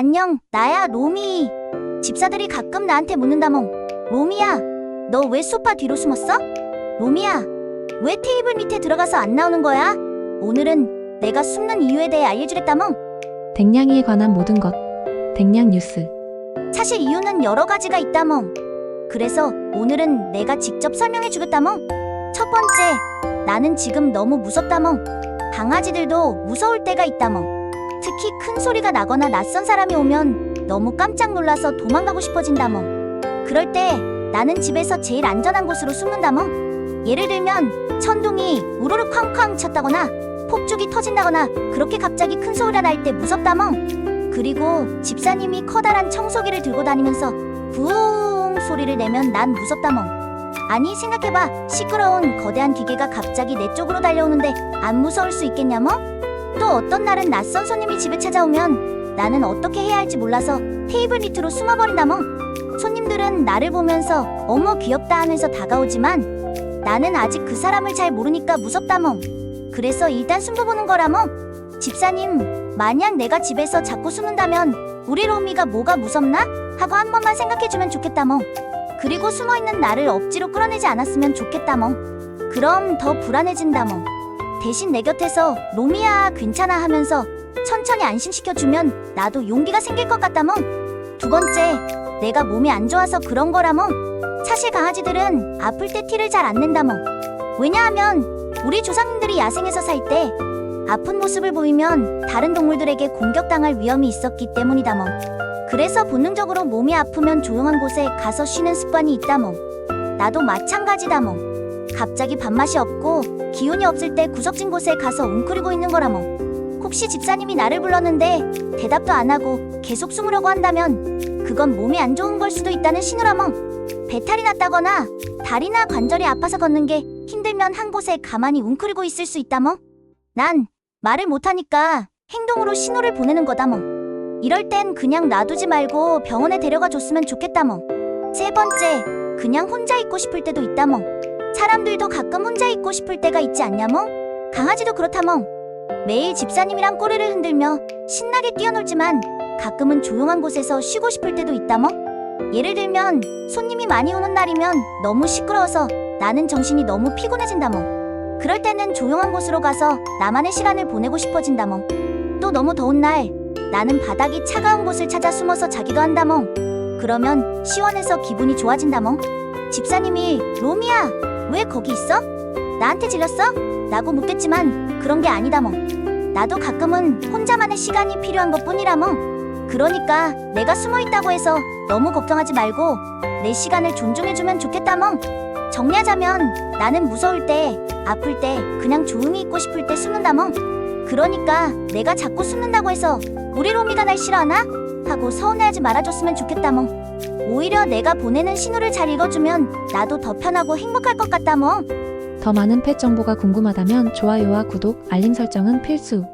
안녕, 나야, 로미. 집사들이 가끔 나한테 묻는다몽. 로미야, 너 왜 소파 뒤로 숨었어? 로미야, 왜 테이블 밑에 들어가서 안 나오는 거야? 오늘은 내가 숨는 이유에 대해 알려주겠다몽. 댕냥이에 관한 모든 것. 댕냥 뉴스. 사실 이유는 여러 가지가 있다몽. 그래서 오늘은 내가 직접 설명해 주겠다몽. 첫 번째, 나는 지금 너무 무섭다몽. 강아지들도 무서울 때가 있다몽. 특히 큰 소리가 나거나 낯선 사람이 오면 너무 깜짝 놀라서 도망가고 싶어진다몽. 그럴 때 나는 집에서 제일 안전한 곳으로 숨는다몽. 예를 들면 천둥이 우르르 쾅쾅 쳤다거나 폭죽이 터진다거나 그렇게 갑자기 큰 소리가 날 때 무섭다몽. 그리고 집사님이 커다란 청소기를 들고 다니면서 부웅 소리를 내면 난 무섭다몽. 아니 생각해봐 시끄러운 거대한 기계가 갑자기 내 쪽으로 달려오는데 안 무서울 수 있겠냐모? 또 어떤 날은 낯선 손님이 집에 찾아오면 나는 어떻게 해야 할지 몰라서 테이블 밑으로 숨어버린다몽. 손님들은 나를 보면서 어머 귀엽다 하면서 다가오지만 나는 아직 그 사람을 잘 모르니까 무섭다몽. 그래서 일단 숨어보는 거라몽. 집사님 만약 내가 집에서 자꾸 숨는다면 우리 로미가 뭐가 무섭나? 하고 한 번만 생각해주면 좋겠다몽. 그리고 숨어있는 나를 억지로 끌어내지 않았으면 좋겠다몽. 그럼 더 불안해진다몽. 대신 내 곁에서 로미야 괜찮아 하면서 천천히 안심시켜주면 나도 용기가 생길 것 같다몽. 두 번째, 내가 몸이 안 좋아서 그런 거라몽. 사실 강아지들은 아플 때 티를 잘 안 낸다몽. 왜냐하면 우리 조상님들이 야생에서 살 때 아픈 모습을 보이면 다른 동물들에게 공격당할 위험이 있었기 때문이다몽. 그래서 본능적으로 몸이 아프면 조용한 곳에 가서 쉬는 습관이 있다몽. 나도 마찬가지다몽. 갑자기 밥맛이 없고 기운이 없을 때 구석진 곳에 가서 웅크리고 있는 거라몽. 혹시 집사님이 나를 불렀는데 대답도 안 하고 계속 숨으려고 한다면 그건 몸이 안 좋은 걸 수도 있다는 신호라몽. 배탈이 났다거나 다리나 관절이 아파서 걷는 게 힘들면 한 곳에 가만히 웅크리고 있을 수 있다몽. 난 말을 못하니까 행동으로 신호를 보내는 거다몽. 이럴 땐 그냥 놔두지 말고 병원에 데려가 줬으면 좋겠다몽. 세 번째, 그냥 혼자 있고 싶을 때도 있다몽. 사람들도 가끔 혼자 있고 싶을 때가 있지 않냐몽? 강아지도 그렇다몽. 매일 집사님이랑 꼬리를 흔들며 신나게 뛰어놀지만 가끔은 조용한 곳에서 쉬고 싶을 때도 있다몽. 예를 들면 손님이 많이 오는 날이면 너무 시끄러워서 나는 정신이 너무 피곤해진다몽. 그럴 때는 조용한 곳으로 가서 나만의 시간을 보내고 싶어진다몽. 또 너무 더운 날 나는 바닥이 차가운 곳을 찾아 숨어서 자기도 한다몽. 그러면 시원해서 기분이 좋아진다몽. 집사님이 로미야 왜 거기 있어? 나한테 질렀어? 라고 묻겠지만 그런 게 아니다몽. 나도 가끔은 혼자만의 시간이 필요한 것 뿐이라몽. 그러니까 내가 숨어 있다고 해서 너무 걱정하지 말고 내 시간을 존중해주면 좋겠다몽. 정리하자면 나는 무서울 때, 아플 때, 그냥 조용히 있고 싶을 때 숨는다몽. 그러니까 내가 자꾸 숨는다고 해서 우리 로미가 날 싫어하나? 하고 서운해하지 말아줬으면 좋겠다몽. 오히려 내가 보내는 신호를 잘 읽어주면 나도 더 편하고 행복할 것 같다몽. 더 많은 펫 정보가 궁금하다면 좋아요와 구독, 알림 설정은 필수.